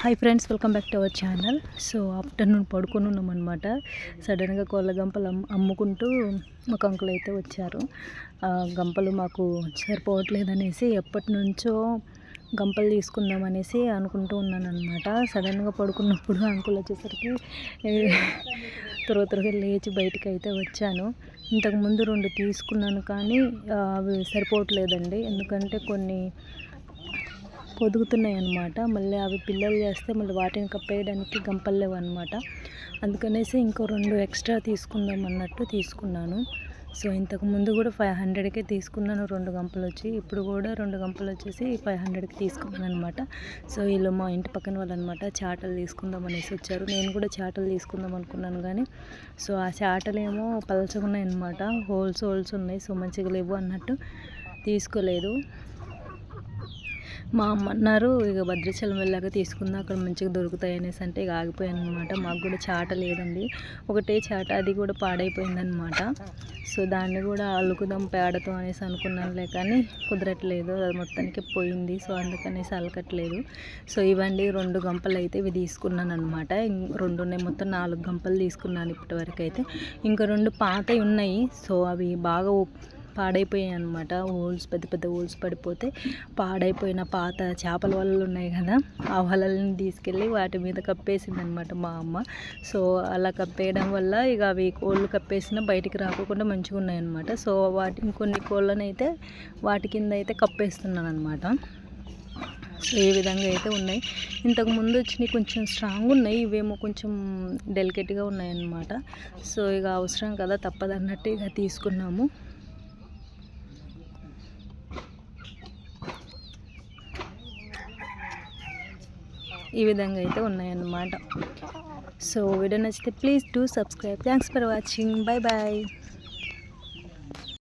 Hi friends welcome back to our channel so afternoon పడుకొని ఉన్నాం అనమాట సడన్గా కోళ్ళ గంపలు అమ్- అమ్ముకుంటూ ఒక అంకుల్ అయితే వచ్చారు. ఆ గంపలు మాకు సరిపోవట్లేదనేసి ఎప్పటి నుంచో గంపలు తీసుకుందాం అనేసి అనుకుంటూ ఉన్నాను అనమాట సడన్గా పడుకున్నప్పుడు అంకుల్ వచ్చేసరికి త్వర త్వరగా లేచి బయటికి అయితే వచ్చాను. ఇంతకుముందు రెండు తీసుకున్నాను కానీ అవి సరిపోవట్లేదండి. ఎందుకంటే కొన్ని పొదుగుతున్నాయి అన్నమాట మళ్ళీ అవి పిల్లలు చేస్తే మళ్ళీ వాటిని కప్పేయడానికి గంపలు లేవు అనమాట అందుకనేసి ఇంకో రెండు ఎక్స్ట్రా తీసుకుందాం అన్నట్టు తీసుకున్నాను. సో ఇంతకు ముందు కూడా ఫైవ్ హండ్రెడ్కే తీసుకున్నాను. రెండు గంపలు వచ్చి ఇప్పుడు కూడా రెండు గంపలు వచ్చేసి ఫైవ్ హండ్రెడ్కి తీసుకున్నాను అనమాట సో వీళ్ళు మా ఇంటి పక్కన వాళ్ళు అనమాట చాటలు తీసుకుందాం అనేసి వచ్చారు. నేను కూడా చాటలు తీసుకుందాం అనుకున్నాను కానీ సో ఆ చాటలు ఏమో పలచగా ఉన్నాయి అనమాట హోల్స్ హోల్స్ ఉన్నాయి. సో మంచిగా లేవు అన్నట్టు తీసుకోలేదు. మా అమ్మ అన్నారు ఇక భద్రాచలం వెళ్ళాక తీసుకుందాం అక్కడ మంచిగా దొరుకుతాయి అనేసి అంటే ఇక ఆగిపోయాను అనమాట మాకు కూడా చాట లేదండి. ఒకటే చాట అది కూడా పాడైపోయిందనమాట సో దాన్ని కూడా అలుకుదాం పేడతో అనేసి అనుకున్నానులే కానీ కుదరట్లేదు. అది మొత్తానికి పోయింది. సో అందుకనేసి అలకట్లేదు. సో ఇవండి రెండు గంపలు అయితే ఇవి తీసుకున్నాను అనమాట రెండు ఉన్నాయి. మొత్తం నాలుగు గంపలు తీసుకున్నాను ఇప్పటి వరకు అయితే ఇంకా రెండు పాతవి ఉన్నాయి. సో అవి బాగా ఉప్- పాడైపోయాయి అనమాట హోల్స్ పెద్ద పెద్ద హోల్స్ పడిపోతే పాడైపోయిన పాత చేపల వలలు ఉన్నాయి కదా ఆ వలలను తీసుకెళ్ళి వాటి మీద కప్పేసింది అనమాట మా అమ్మ. సో అలా కప్పేయడం వల్ల ఇక అవి కోళ్ళు కప్పేసిన బయటికి రాకుండా మంచిగా ఉన్నాయి అనమాట సో వాటి కొన్ని కోళ్ళని అయితే వాటి కింద అయితే కప్పేస్తున్నాను అనమాట సో ఏ విధంగా అయితే ఉన్నాయి. ఇంతకు ముందు వచ్చినాయి కొంచెం స్ట్రాంగ్ ఉన్నాయి ఇవేమో కొంచెం డెలికేట్గా ఉన్నాయన్నమాట. సో ఇక అవసరం కదా తప్పదన్నట్టు ఇక తీసుకున్నాము. ఈ విధంగా అయితే ఉన్నాయన్నమాట. సో వీడియో నచ్చితే please do subscribe. Thanks for watching bye bye